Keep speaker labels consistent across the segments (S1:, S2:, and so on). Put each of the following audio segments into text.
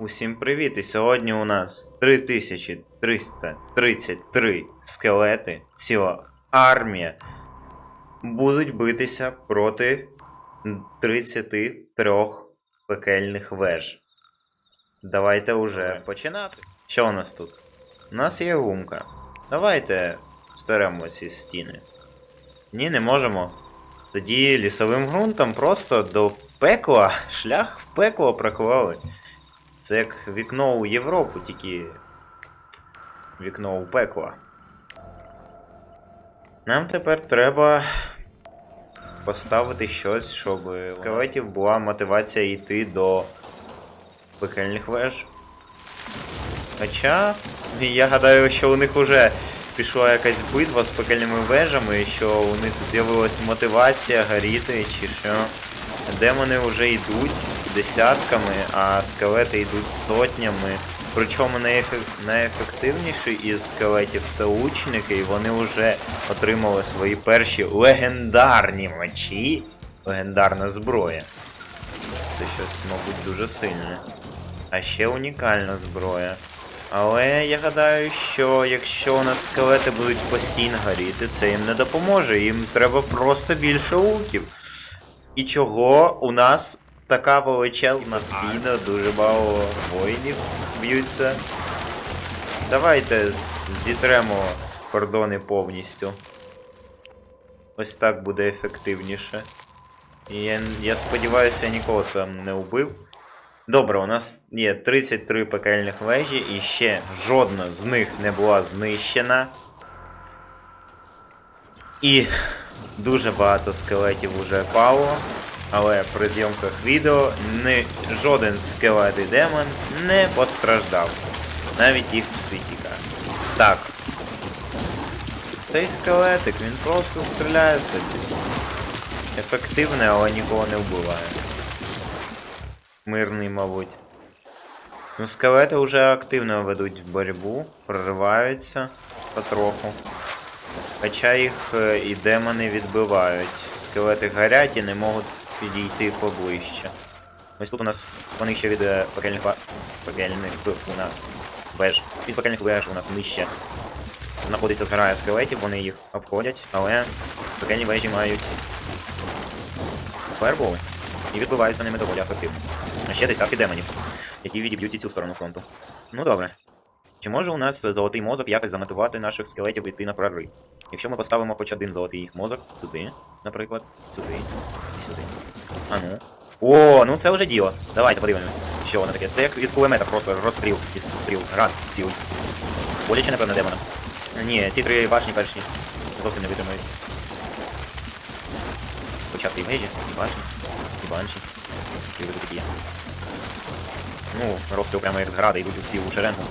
S1: Усім привіт! І сьогодні у нас 3333 скелети, ціла армія будуть битися проти 33 пекельних веж. Давайте уже починати. Що у нас тут? У нас є гумка. Давайте стеремо ці стіни. Ні, не можемо. Тоді лісовим ґрунтом просто до пекла, шлях в пекло проклали. Це як вікно у Європу, тільки вікно у пекло. Нам тепер треба поставити щось, щоб у скелетів була мотивація йти до пекельних веж. Хоча, я гадаю, що у них вже пішла якась битва з пекельними вежами, що у них з'явилась мотивація горіти, чи що. Демони вже йдуть десятками, а скелети йдуть сотнями. Причому найефе- найефективніші із скелетів це лучники, і вони вже отримали свої перші легендарні мечі. Легендарна зброя. Це щось, мабуть, дуже сильне. А ще унікальна зброя. Але я гадаю, що якщо у нас скелети будуть постійно горіти, це їм не допоможе. Їм треба просто більше луків. І чого у нас така величезна стіна, дуже мало воїнів б'ються. Давайте зітремо кордони повністю. Ось так буде ефективніше. І я, я сподіваюся, я нікого там не вбив. Добре, у нас є 33 пекельних вежі, і ще жодна з них не була знищена. І дуже багато скелетів вже пало. Але при зйомках відео не, жоден скелет демон не постраждав. Навіть їх психіка. Так. Цей скелетик, він просто стріляє собі. Ефективний, але нікого не вбиває. Мирний, мабуть. Ну, скелети вже активно ведуть боротьбу, прориваються потроху. Хоча їх е, і демони відбивають. Скелети горять і не можуть підійти поближче. Ось тут у нас вони ще від е, пекельних пекельних у нас веж. Від пекельних веж у нас нижче. Знаходиться зграя скелетів, вони їх обходять, але пекельні вежі мають фаерболи і відбиваються ними доволі ефективно. А ще десятки демонів, які відіб'ють і цю сторону фронту. Ну добре. Чи може у нас золотий мозок якось замотивувати наших скелетів йти на прорив? Якщо ми поставимо хоч один золотий мозок сюди, наприклад, сюди і сюди. А ну. О, ну це вже діло. Давайте подивимось, що воно таке. Це як із кулемета просто розстріл із стріл. Град цілий. Боляче, напевно, демонам. Ні, ці три башні перші зовсім не витримають. Хоча це і вежі, і башні, і банші. Ну, розстріл прямо як з гради, йдуть всі у шеренгу.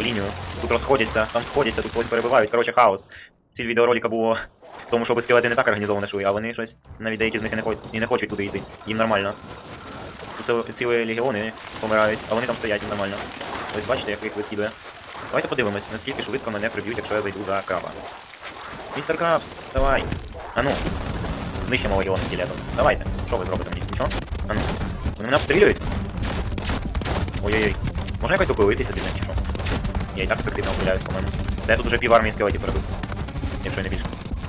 S1: Лінію. Тут розходяться, там сходяться, тут когось перебивають. Коротше, хаос. Ціль відеоролика було в тому, щоб скелети не так організовано йшли, а вони щось, навіть деякі з них і не, хо- і не хочуть туди йти. Їм нормально. Це цілі легіони помирають, а вони там стоять, їм нормально. Ось бачите, як їх відкидує. Давайте подивимось, наскільки швидко мене приб'ють, якщо я зайду за краба. Містер Крабс, давай. А ну. Знищимо легіон скелетом. Давайте. Що ви зробите мені? Нічого? А ну. Вони мене обстрілюють? Ой-ой-ой. Можна якось опилитися для чи що? Я і так ефективно опиляюсь, по-моєму. Я тут уже пів армії скелетів перебив. Якщо не більше.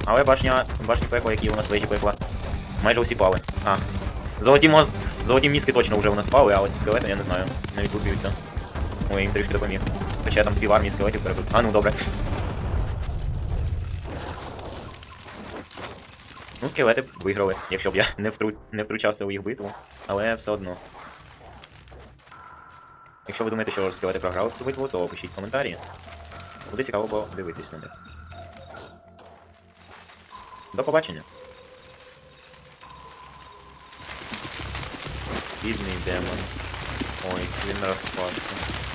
S1: Але башня, башні пекла, які у нас вежі пекла, майже усі пали. А. Золоті моз... Золоті мізки точно вже у нас пали, а ось скелети, я не знаю, навіть тут. Ой, їм трішки допоміг. Хоча я там пів армії скелетів перебив. А ну добре. Ну, скелети б виграли, якщо б я не, втру... не втручався у їх битву, але все одно. Якщо ви думаєте, що скелети програли цю битву, то пишіть коментарі. Буде цікаво подивитись на них. До побачення. Бідний демон. Ой, він розпався.